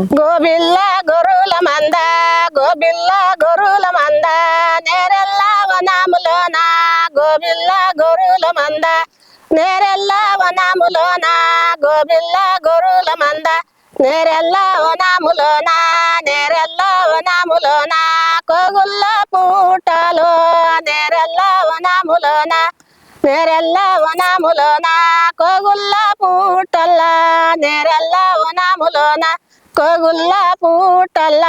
గోబిల్ల గొర్రుల మంద గోబిల్ల గొర్రుల మంద నేరెల్ల వనాములోన గోబిల్ల గొర్రుల మంద నేరెల్ల వనాములోన గోబిల్ల గొర్రుల మంద నేరెల్ల వనాములోన నేరెల్ల వనాములోన కోగుల్ల పూటలో నేరెల్ల వనాములోన నేరెల్ల వనాములోన కోగుల్ల పూటల్లా నేరెల్ల వనాములోన కోగుల్ల పూటల్ల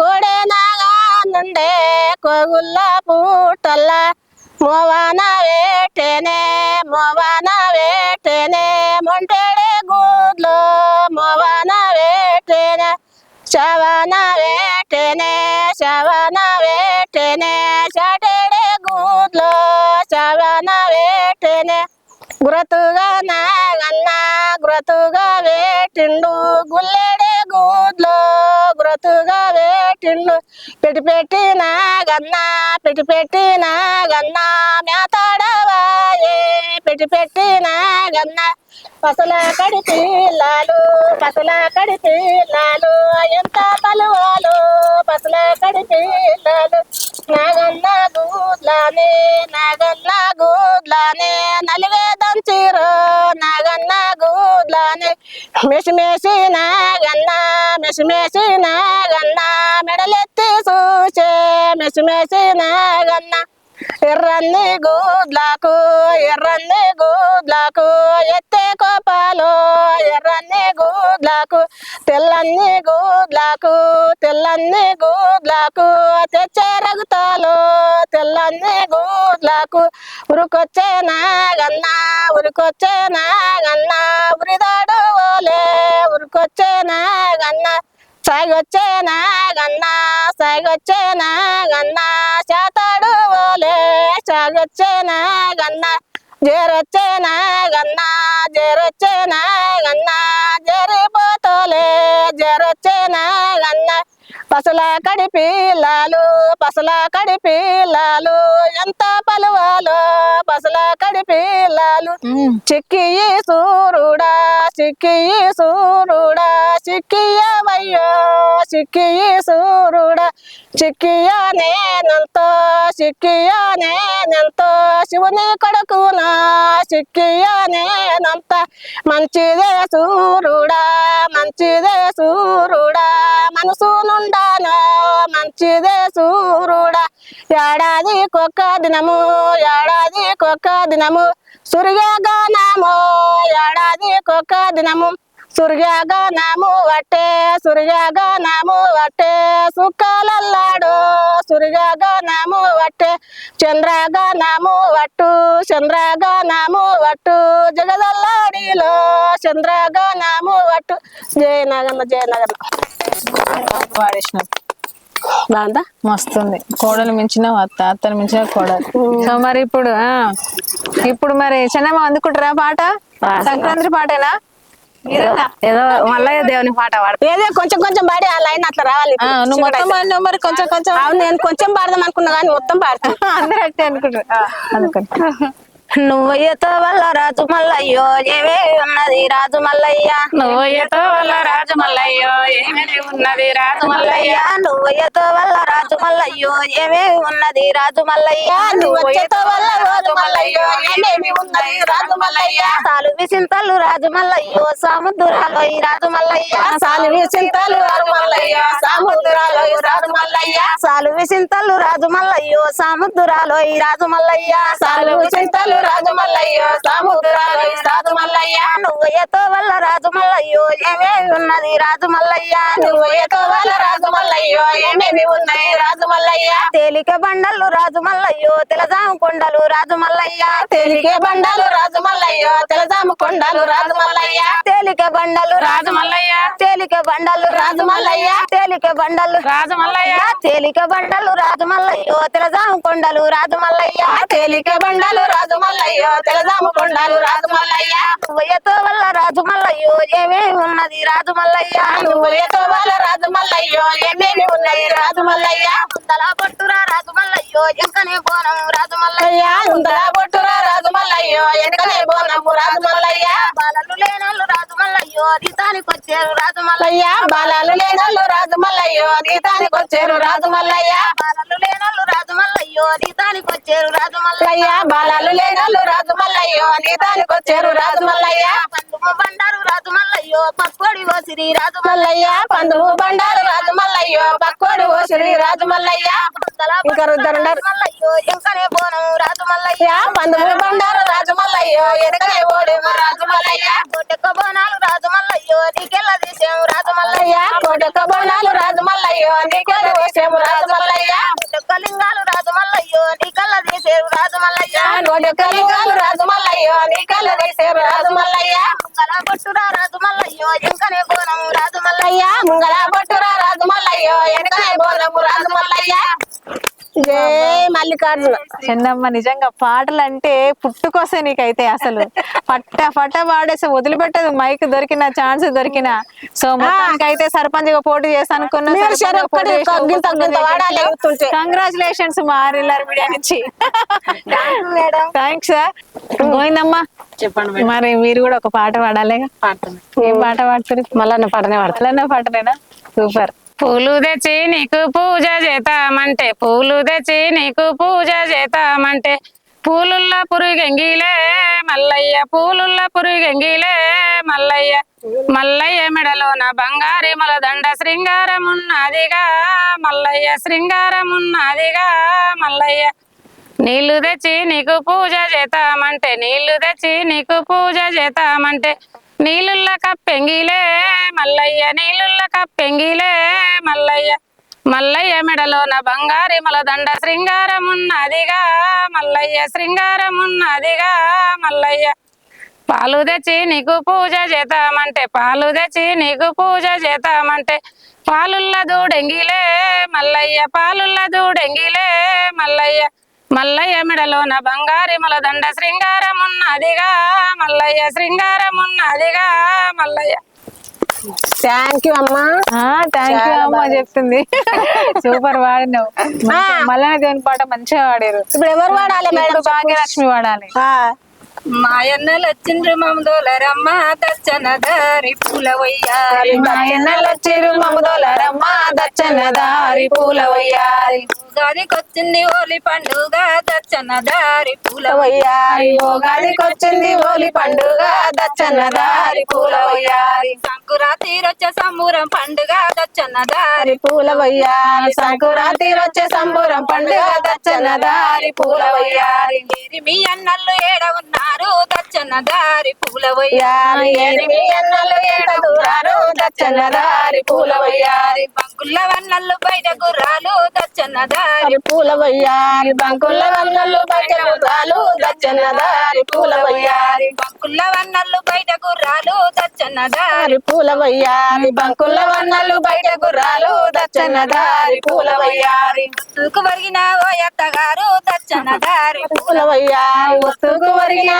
కోడేనాగా నుండే కోగుల్ల పూటల్ల. మోవాన వేటేనే మోవాన వేటేనే మొంటేడే గూడ్లో మోవాన వేటేనే. శవన వేటేనే శవన వేటేనే చాటేడే గూడ్లో శవన వేటేనే. గురతుగా నాగన్న గురతుగా వేటిండు గుల్లెడే ఊర్లో గురతుగా వేటిండు పెట్టి పెట్టిన గన్నా పెట్టి పెట్టిన గన్నా మేతాడవాయే పెట్టి పెట్టిన గన్నా పసల కడి పిల్లలు పసల కడి పిల్లలు ఎంత పలువాలు పసల కడి పిల్లలు నాగన్న గూడ్లానే నాగన్న గూడ్లానే నలివేదం చీరు నాగన్న గూడ్లానే. మెసి మెసి నాగన్న మెసి నాగన్న మెడలెత్తి చూచే మెసి నాగన్నా నాగన్న. ఎర్రన్ని గూడ్లకు ఎర్రన్ని గూడ్లకు ఎత్తే కోపాలు ఎర్రన్ని గూడ్లకు తెల్లన్ని గూడ్లకు తెల్లన్ని గూడ్లకు తెచ్చే రగుతాలో తెల్లన్ని గూడ్లకు. ఉరుకొచ్చే నాగన్న ఉరుకొచ్చే నాగన్న ఉరిదాడు ఓలే ఉరికొచ్చే నాగన్న. సాగొచ్చే నాగన్న సాగొచ్చే నాగన్న చేతాడు ఓలే సాగొచ్చే నాగన్న. జేరొచ్చే నాగన్న జరొచ్చే నాగన్న పసల కడి పిల్లలు పసల కడి పిల్లలు ఎంత పలువాలు పసల కడి పిల్లలు. చిక్కియి సూరుడా చిక్కియి సూరుడా చిక్కియవయ్యో చిక్కి సూరుడా చిక్కియ నేనంతో చిక్కియ నేనంతో. శివుని కొడుకునా చిక్కియ నేనంత. మంచిదే సూరుడా మంచిదే సూరుడా. మనసు నుండాను మంచిదే సూరుడా. ఏడాది కొక్క దినము ఏడాది కొక్క దినము. సూర్యగానము ఏడాది కొక్క దినము. సూర్యగానము వట్టే సూర్యగానము వట్టే సుక్కలల్లాడు. సూర్యగానము వట్టే చంద్రగానము వట్టు చంద్రగానము వట్టు జగదల్లాడిలో చంద్రగానము వట్టు. జయనగన్న జయనగన్న వాడేసిన బాగుందా? మస్తుంది. కోడలు మించిన అత్త అత్తను మించిన కోడలు. సో మరి ఇప్పుడు ఆ ఇప్పుడు మరి చెన్నమ్మ అందుకుంటారా పాట. సంక్రాంతి పాటేనా? ఏదో మల్లయ్య దేవుని పాట పాడు ఏదో కొంచెం కొంచెం పాడి ఆ లైన్ అట్లా రావాలి నువ్వు మొత్తం పాడినావు మరి కొంచెం కొంచెం. అవును నేను కొంచెం పాడదాం అనుకున్నా కానీ మొత్తం పాడుతుంది అందరూ అట్టే అనుకుంటారు. ఆ, అనుకోండి నువ్వయ్యతో వల్ల రాజు మల్లయ్యో ఏవే ఉన్నది రాజు మల్లయ్య? నువ్వుతో వల్ల రాజు మల్లయ్యో ఏమిటి ఉన్నది రాజు మల్లయ్య? నువ్వయ్యతో వల్ల రాజు మల్లయ్యో ఏవే ఉన్నది రాజు మల్లయ్య నువ్వు వచ్చేతో వల్ల రోజు మల్లయ్యో ఏమేమి ఉన్నది రాజు మల్లయ్య సాలు విసింతలు రాజు మల్లయ్యో సాముద్రాలో రాజు మల్లయ్య సాలు చింతలు రాజు మల్లయ్య సాముద్రాలు రాజు మల్లయ్య సాలు విసింతలు రాజు మల్లయ్యో సాముద్రాలో రాజు మల్లయ్య సాలు చింతలు రాజు మల్లయ్య సాముద్రాలు రాజు మల్లయ్య నువ్వయ్యతో వల్ల రాజు మల్లయ్యో ఏవే ఉన్నది రాజు మల్లయ్య నువ్వు ఏతో వల్ల రాజు మల్లయ్యో ఏమేమి ఉన్నాయి రాజు మల్లయ్య తేలిక బండలు రాజు మల్లయ్యో తెలజాము కొండలు రాజు మల్లయ్య తేలికే బండాలు రాజు మల్లయ్య తెలజాము కొండలు రాజు మల్లయ్య తేలిక బండలు రాజు మల్లయ్య తేలిక బండలు రాజు మల్లయ్య తేలిక బండలు రాజు మల్లయ్య తేలిక బండలు రాజు మల్లయ్యో తెలజాము కొండలు రాజు మల్లయ్య తేలికే బండాలు రాజు మల్లయ్య తెలజాము కొండలు రాజు మల్లయ్య నువ్వయ్యతో వల్ల రాజు మల్లయ్యో ఏమేమి ఉన్నది రాజు మల్లయ్య నువ్వు ఏతో వల్ల రాజు మల్లయ్య ఏమేమి ఉన్నాయి రాజు మల్లయ్య తలా పట్టురా రాజు మల్లయ్యో ఎంకనే పోనం రాజు మల్లయ్య అయ్యా ఉందరా బొట్టురా రాజు మల్లయ్య ఎక్కనే బోనము రాజు మల్లయ్య బాలలు లేనోళ్ళు రాజు మల్లయ్యో నీతానికి వచ్చారు రాజు మల్లయ్య బాలాలు లేనోళ్ళు రాజు మల్లయ్యో నీతానికి వచ్చారు రాజు మల్లయ్య బాలలు లేనోళ్ళు రాజు మల్లయ్యో నీతానికి వచ్చారు రాజు మల్లయ్య బాలాలు లేనోళ్ళు రాజు మల్లయ్యో నీతానికి వచ్చారు రాజు మల్లయ్య పండుగ బండారు రాజు మల్లయ్యో పక్కోడి ఓ శ్రీ రాజు మల్లయ్య పందులు బండారు రాజు మల్లయ్యో పక్కోడు ఓ శ్రీ రాజు మల్లయ్య ఇంకా రుద్దరున్నారు ఇంకనే బోనం రాజు మల్లయ్య అయ్యా పందులు బండారు రాజు మల్లయ్యో ఎనకనే ఓడేమో కోటెక్క బోనాలు రాజు మల్లయ్యో నీకెళ్ళ తీసేము రాజు మల్లయ్య అయ్యా కోటొక్క బోనాలు రాజు మల్లయ్యో నీకేడు వేసేము మల్లయ్య నోటొక్క లింగాలు రాజు మల్లయ్యో రాజు మల్లయ్య మల్లికార్జున చిన్నమ్మ నిజంగా పాటలు అంటే పుట్టుకొస్తే నీకైతే అసలు. పట్ట పట్ట పాడేసి వదిలిపెట్టదు. మైక్ దొరికిన ఛాన్స్ దొరికిన. సో మొత్తానికి అయితే సర్పంచ్గా పోటీ చేస్తాను మీరు సరే ఒక్కటి గింత గింత వాడాలి ఎగుతుంటే. కంగ్రాచులేషన్స్ మా మీడియా నుంచి. మేడం థ్యాంక్స్ గోవిందమ్మా చెప్పండి మరి మీరు కూడా ఒక పాట పాడాలి ఏం పాట పాడుతారు? మళ్ళా పాటనే పాడతా మళ్ళీ పాటనేనా? సూపర్. పూలు తెచ్చి నీకు పూజ చేతామంటే పూలు తెచ్చి నీకు పూజ చేతామంటే పూలుల్ల పురుగెంగిలే మల్లయ్య పూలుల్ల పురుగెంగిలే మల్లయ్య. మల్లయ్య మెడలోన బంగారి మలదండ శృంగారమున్నదిగా మల్లయ్య శృంగారమున్నదిగా మల్లయ్య. నీళ్ళు తెచ్చి నీకు పూజ చేతామంటే నీళ్ళు తెచ్చి నీకు పూజ చేతామంటే నీళ్ళుల్ల కప్పెంగిలే మల్లయ్య నీళ్ళుల్ల కప్పెంగిలే మల్లయ్య. మల్లయ్య మెడలోన బంగారి మలదండ శృంగారం ఉన్నదిగా మల్లయ్య శృంగారం ఉన్నదిగా మల్లయ్య. పాలు తెచ్చి నీకు పూజ చేతామంటే పాలు తెచ్చి నీకు పూజ చేతామంటే పాలుల్ల దూడెంగిలే మల్లయ్య పాలుల్ల దూడెంగిలే మల్లయ్య. మల్లయ్య మెడలోన బంగారి మలదండ శృంగారమున్నదిగా మల్లయ్య శృంగారమున్నదిగా మల్లయ్య. థ్యాంక్ యూ అమ్మా. థ్యాంక్ యూ అమ్మ చెప్తుంది. సూపర్ వాడినావు. మళ్ళీ దేవుని పాట మంచిగా వాడారు ఇప్పుడు ఎవరు వాడాలి భాగ్యలక్ష్మి వాడాలి. ఆ, మాయన్నలు వచ్చిండ్రు మమదోలరమ్మ దచ్చన దారి పూల వయ్యారి మాయన్నలు వచ్చిరు మమదోలరమ్మ దచ్చన దారి పూల వయ్యారి ఉగాదికొచ్చింది హోలీ పండుగ దచ్చన దారి పూల వయ్యారి ఉగాదికి వచ్చింది హోలీ పండుగ దచ్చన దారి పూల వయ్యారి సంకురాత్రి వచ్చే సంబూరం పండుగ దచ్చన దారి హరి పూల వయ్యారి సంకురాత్రి వచ్చే సంబురం పండుగ దచ్చన దారి పూల వయ్యారి ఏరి మీ అన్నలు ఏడ ఉన్నారు దారి పూల వయ్యారి యారి ఎనిమి అన్నలు ఏట దూరారు దచ్చన దారి పూల వయ్యారి బంకుల్ల వన్నలు బయట గుర్రాలు దచ్చన దారి హరి పూల వయ్యారి బంకుల వన్నలు బయట గుర్రాలు దచ్చన దారి పూల వయ్యారి బంకుల్ల వన్నలు బయట గుర్రాలు దచ్చన దారి హరి పూల వయ్యారి బంకుల వన్నలు బయట గుర్రాలు దచ్చన దారి పూల వయ్యారి తూకు వరిగిన ఓ ఎత్తగారు దచ్చన దారి పూల వయ్యారి వస్తుకు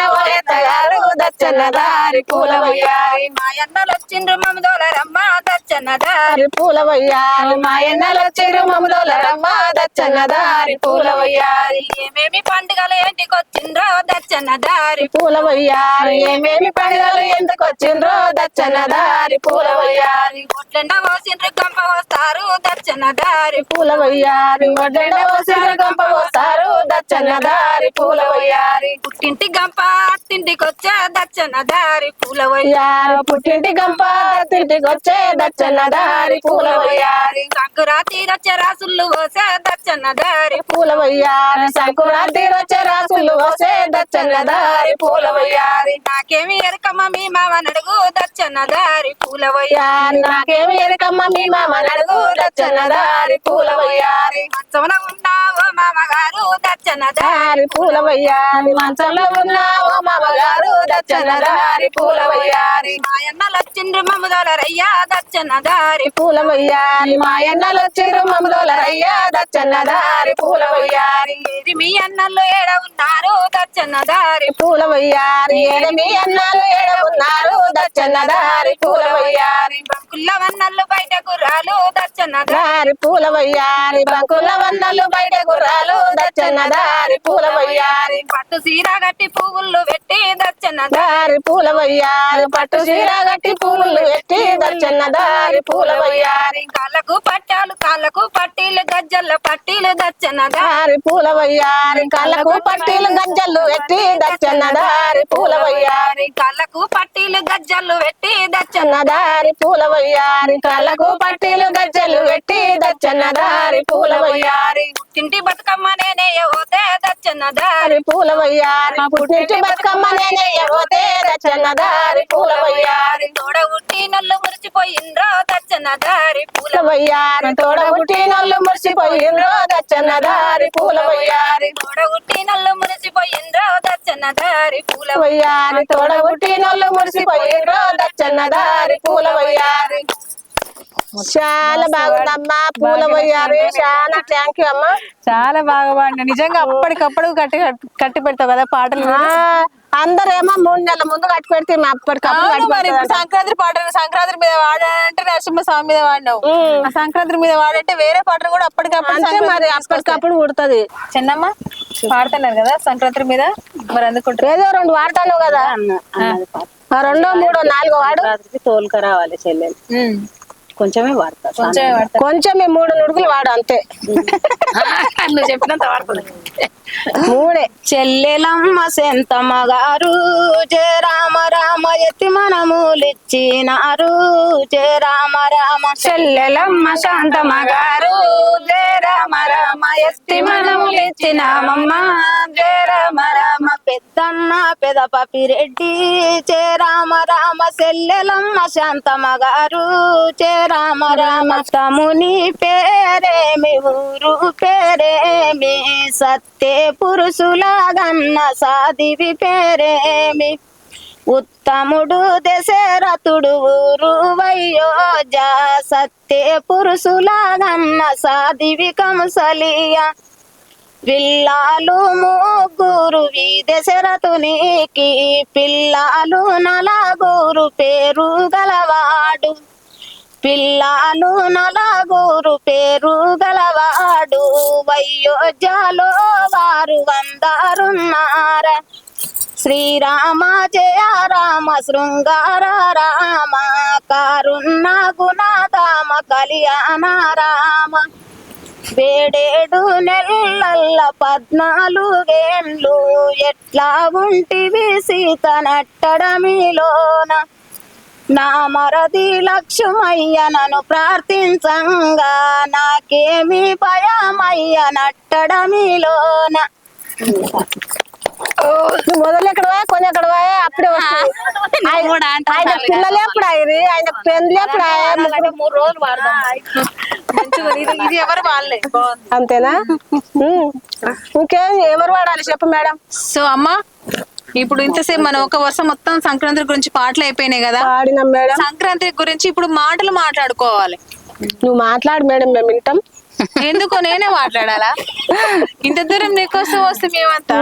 వరిగిన ఓయతగారు దచ్చన దారి పూల వయ్యారి మాయన్నలు వచ్చిండ్రు మమదోలరమ్మ దచ్చన దారి హరి పూల వయ్యారి మాయన్నలు చిరు మమదోలరమ్మ దచ్చన దారి పూల వయ్యారి ఏమేమి పండుగలు ఏంటికొచ్చిండ్రో దచ్చన దారి పూల వయ్యారి ఏమేమి పండుగలు ఎందుకు వచ్చిండ్రో దచ్చన దారి పూల వయ్యారి ఒట్లెండ పోసిండ్రు గంప వస్తారు దచ్చన దారి పూల వయ్యారి వడ్లెండ పోసిన గంప పోస్తారు దచ్చన దారి పూల వయ్యారి పుట్టింటి గంప అత్తింటికొచ్చే దచ్చన దారి పూల వయ్యారి యారి పుట్టింటి గంప తింటికి వచ్చే దచ్చన దారి పూల వయ్యారి సంకురాత్రి వచ్చే రాసులు పోసే దచ్చన దారి పూల వయ్యారి సంకురాత్రి వచ్చే రాసులు వసే దచ్చన దారి పూల వయ్యారి నాకేమి ఎరకమ్మ మీ మామ నడుగు దచ్చన దారి పూల వయ్యారి యారి నాకేమి ఎరకమ్మ మీ మామ నడుగు దచ్చన దారి పూల వయ్యారి మంచమున ఉన్నావు మామగారు దచ్చన దారి యారి పూల వయ్యారి మంచంలో ఉన్న ఓ మామగారు దచ్చన దారి పూల వయ్యారి మాయన్నలు వచ్చిండ్రు మమ్మదోలరయ్యా దచ్చన దారి పూల వయ్యారి మాయన్నలు వచ్చిరు మమదోలరయ్యా దచ్చన దారి పూల వయ్యారి ఏది మీ అన్నలు ఏడ ఉన్నారు దచ్చన దారి వయ్యారి పూల వయ్యారి ఏడమి అన్నాలు ఏడమున్నారు దచ్చన్న దారి పూల వయ్యారి బంకుల్ల వన్నల్లు బయట గుర్రాలు దచ్చన్న దారి పూల వయ్యారి బంకుల వన్నలు బయట గుర్రాలు దచ్చన్న దారి పూల వయ్యారి పట్టు సీర గట్టి పువ్వులు పెట్టి దచ్చన్న దారి పూల వయ్యారి పట్టు చీర గట్టి పూలు పెట్టి దచ్చన్న దారి పూల వయ్యారి కాళ్ళకు పట్టాలు కాళ్ళకు పట్టీలు గజ్జల్ల పట్టీలు దచ్చన్న దారి పూల వయ్యారి కళ్ళకు పట్టీలు గజ్జలు పెట్టి దచ్చన్న దారి పూల వయ్యారి కాళ్ళకు పట్టీలు గజ్జలు పెట్టి దచ్చన్న దారి పూల వయ్యారి కళ్ళకు పట్టీలు గజ్జలు పెట్టి దచ్చన్న దారి పూల వయ్యారి పుట్టింటి బతుకమ్మ నేనే ఓతే దచ్చన్న దారి పూల వయ్యారి పుట్టింటి బతుకమ్మ నేనే పోతే దచ్చన్న దారి పూల వయ్యారి తోడ ఉట్టి నల్లు మురిచిపోయిండ్రో దచ్చన్న దారి పూల వయ్యారి తోడ పుట్టి నల్లు మురిసిపోయిండ్రో దచ్చన్న దారి పూల వయ్యారి తోడ ఉట్టి నల్లు మురిచిపోయిండ్రో దచ్చన్న దారి పూల వయ్యారి తోడ పుట్టి నల్లు మురిసిపోయిండ్రో దచ్చన్న దారి పూల వయ్యారి చాలా బాగుందమ్మా పూల వయ్యారి చాలా థ్యాంక్ యూ అమ్మా. చాలా బాగా పాడిన నిజంగా అప్పటికప్పుడు కట్టి కట్టి పెడతావు కదా పాటలు అందరేమో మూడు నెలల ముందు కట్టి పెడితే అప్పటికప్పుడు. సంక్రాంతి పాటలు సంక్రాంతి మీద వాడాలంటే నరసింహస్వామి మీద వాడినావు. ఆ సంక్రాంతి మీద వాడంటే వేరే పాటలు కూడా అప్పటికప్పుడు మరి అప్పటికప్పుడు కుడుతుంది చిన్నమ్మ పాడుతున్నారు కదా సంక్రాంతి మీద? మరి అందుకుంటారు ఏదో రెండు వాడతాను కదా. ఆ రెండో మూడో నాలుగో వాడు. తోలుక రావాలి చెల్లెలు. కొంచెమే వాడతా కొంచెం వాడతారు కొంచెం ఈ మూడు నుడుగులు వాడు అంతే. నువ్వు చెప్పినంత వాడుతుంది. మూడే. చెల్లెలమ్మ సెంతమ్మ గారు జయ రామ రామ ఎత్తి మనములిచ్చినారు. జయ రామ రామ చెల్లెలమ్మ శాంతమ్మ గారు జయ రామ రామ ఎత్తి మనములిచ్చినామమ్మ. జయ రామ రామ పెద్దన్న పెద పపిరెడ్డి జయ రామ రామ సెల్లెలమ్మ శాంతమ్మ చే రామ రామ తముని పేరేమి ఊరు పేరేమి సత్తే పురుషులాగన్న సాదివి పేరేమి ఉత్తముడు దశరథుడు ఊరు వయ్యోజ సత్తే పురుషులాగన్న సాదివి కంసలియ. పిల్లాలు ముగ్గురు దశరథునికి పిల్లాలు నలగురు పేరు గలవాడు. పిల్లాలు నలగురు పేరు గలవాడు వయోజాలో వారు వందారున్నార. శ్రీరామ జయ రామ శృంగార రామ కారుణ గుణధామ కళ్యాణ రామ. వేడేడు నెల్లల్ల పద్నాలుగేండ్లు ఎట్లా ఉంటివి సీత నట్టడమిలోన నా మరది లక్ష్మయ్య నన్ను ప్రార్థించంగా నాకేమి భయమయ్య నట్టడమిలోన? నువ్వు మొదలు ఎక్కడ పోయా కొన్ని ఎక్కడ పోయా అప్పుడే వస్తుంది. ఆయన- పిల్లలు ఎప్పుడు అయ్యి ఆయన పెళ్ళి ఎప్పుడు? మూడు రోజులు. ఇది- ఎవరు వాళ్ళే అంతేనా. ఇంకేం ఎవరు వాడాలి చెప్పు మేడం? సో అమ్మ ఇప్పుడు ఇంతసేపు మనం ఒక వర్షం మొత్తం సంక్రాంతి గురించి పాటలు అయిపోయినాయి కదా? సంక్రాంతి గురించి ఇప్పుడు మాటలు మాట్లాడుకోవాలి. నువ్వు మాట్లాడు మేడం మేము వింటాం. ఎందుకో నేనే మాట్లాడాలా? ఇంత దూరం నీకోసం వస్తే మేమంతా?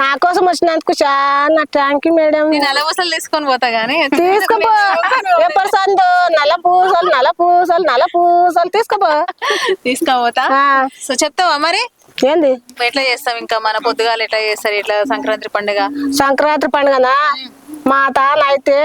నా కోసం వచ్చినందుకు చాలా థ్యాంక్ యూ మేడం నేను అలవసలు తీసుకొని పోతా గానీ? తీసుకుపో. ఎప్పుడు సందు నల్ల పూసలు నల్ల పూసలు నల్ల పూసలు తీసుకుపో. తీసుకోపోతా? సో చెప్తావా మరి? ఏంది? ఎట్లా చేస్తాం ఇంకా? మన పొద్దుగాలు ఎట్లా చేస్తారు? ఇట్లా సంక్రాంతి పండుగ? సంక్రాంతి పండుగన? మా తాను అయితే